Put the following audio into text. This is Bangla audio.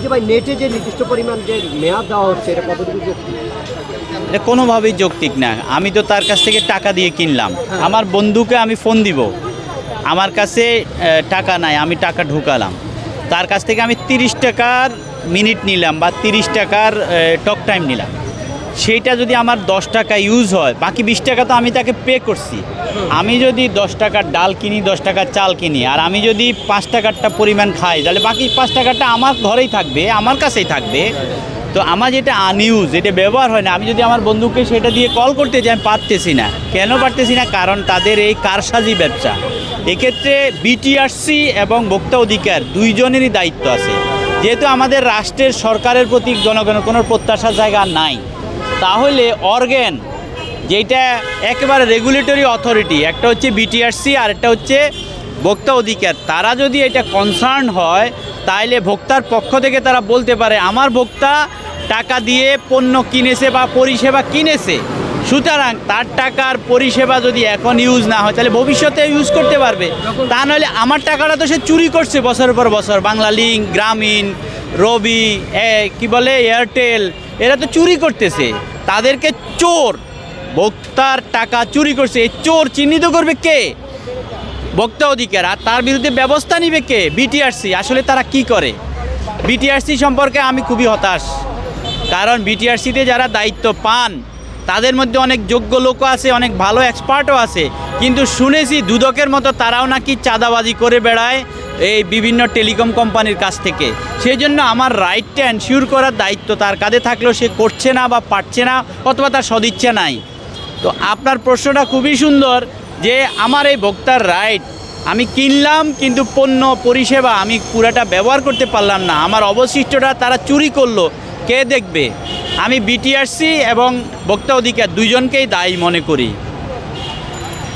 যে ভাই নেটে যে নির্দিষ্ট পরিমাণ যে মেয়াদ দেওয়া হচ্ছে এটা কতটুকু এটা কোনোভাবেই যৌক্তিক না। আমি তো তার কাছ থেকে টাকা দিয়ে কিনলাম। আমার বন্ধুকে আমি ফোন দিব। আমার কাছে টাকা নাই আমি টাকা ঢুকালাম। তার কাছ থেকে আমি তিরিশ টাকার মিনিট নিলাম বা তিরিশ টাকার টক টাইম নিলাম। সেইটা যদি আমার দশ টাকা ইউজ হয়, বাকি বিশ টাকা তো আমি তাকে পে করছি। আমি যদি দশ টাকার ডাল কিনি, দশ টাকার চাল কিনি, আর আমি যদি পাঁচ টাকারটা পরিমাণ খাই, তাহলে বাকি পাঁচ টাকাটা আমার ঘরেই থাকবে, আমার কাছেই থাকবে। তো আমার যেটা আনইউজ এটা ব্যবহার হয় না, আমি যদি আমার বন্ধুকে সেটা দিয়ে কল করতে আমি পারতেছি না। কেন পারতেছি না? কারণ তাদের এই কারসাজি ব্যবসা। এক্ষেত্রে বিটিআরসি এবং ভোক্তা অধিকার দুইজনেরই দায়িত্ব আছে। যেহেতু আমাদের রাষ্ট্রের সরকারের প্রতি জনগণের কোনো প্রত্যাশার জায়গা নাই তাহলে অর্গ্যান যেটা একেবারে রেগুলেটরি অথরিটি একটা হচ্ছে বিটিআরসি আর একটা হচ্ছে ভোক্তা অধিকার, তারা যদি এটা কনসার্ন হয় তাহলে ভোক্তার পক্ষ থেকে তারা বলতে পারে, আমার ভোক্তা টাকা দিয়ে পণ্য কিনেছে বা পরিষেবা কিনেছে, সুতরাং তার টাকার পরিষেবা যদি এখন ইউজ না হয়, তাহলে ভবিষ্যতে ইউজ করতে পারবে। তা নাহলে আমার টাকাটা তো সে চুরি করছে বছরের পর বছর, বাংলা লিঙ্ক গ্রামীণ রবি কি বলে এয়ারটেল এরা তো চুরি করতেছে। তাদেরকে চোর ভোক্তার টাকা চুরি করছে। এই চোর চিহ্নিত করবে কে? ভোক্তা অধিকার। আর তার বিরুদ্ধে ব্যবস্থা নিবে কে? বিটিআরসি আসলে তারা কি করে? বিটিআরসি সম্পর্কে আমি খুবই হতাশ। কারণ বিটিআরসিতে যারা দায়িত্ব পান, তাদের মধ্যে অনেক যোগ্য লোক আছে, অনেক ভালো এক্সপার্টও আছে। কিন্তু শুনেছি দুদকের মতো তারাও নাকি চাঁদাবাজি করে বেড়ায় এই বিভিন্ন টেলিকম কোম্পানির কাছ থেকে। সেই জন্য আমার রাইটটা এনশিওর করার দায়িত্ব তার কাঁধে থাকলেও সে করছে না বা পারছে না অথবা তার সদিচ্ছা নাই। তো আপনার প্রশ্নটা খুবই সুন্দর যে আমার এই ভোক্তার রাইট আমি কিনলাম কিন্তু পণ্য, পরিষেবা আমি পুরাটা ব্যবহার করতে পারলাম না। আমার অবশিষ্টটা তারা চুরি করল। কে দেখবে? আমি বিটিআরসি এবং ভোক্তা অধিকার দুইজনকেই দায়ী মনে করি।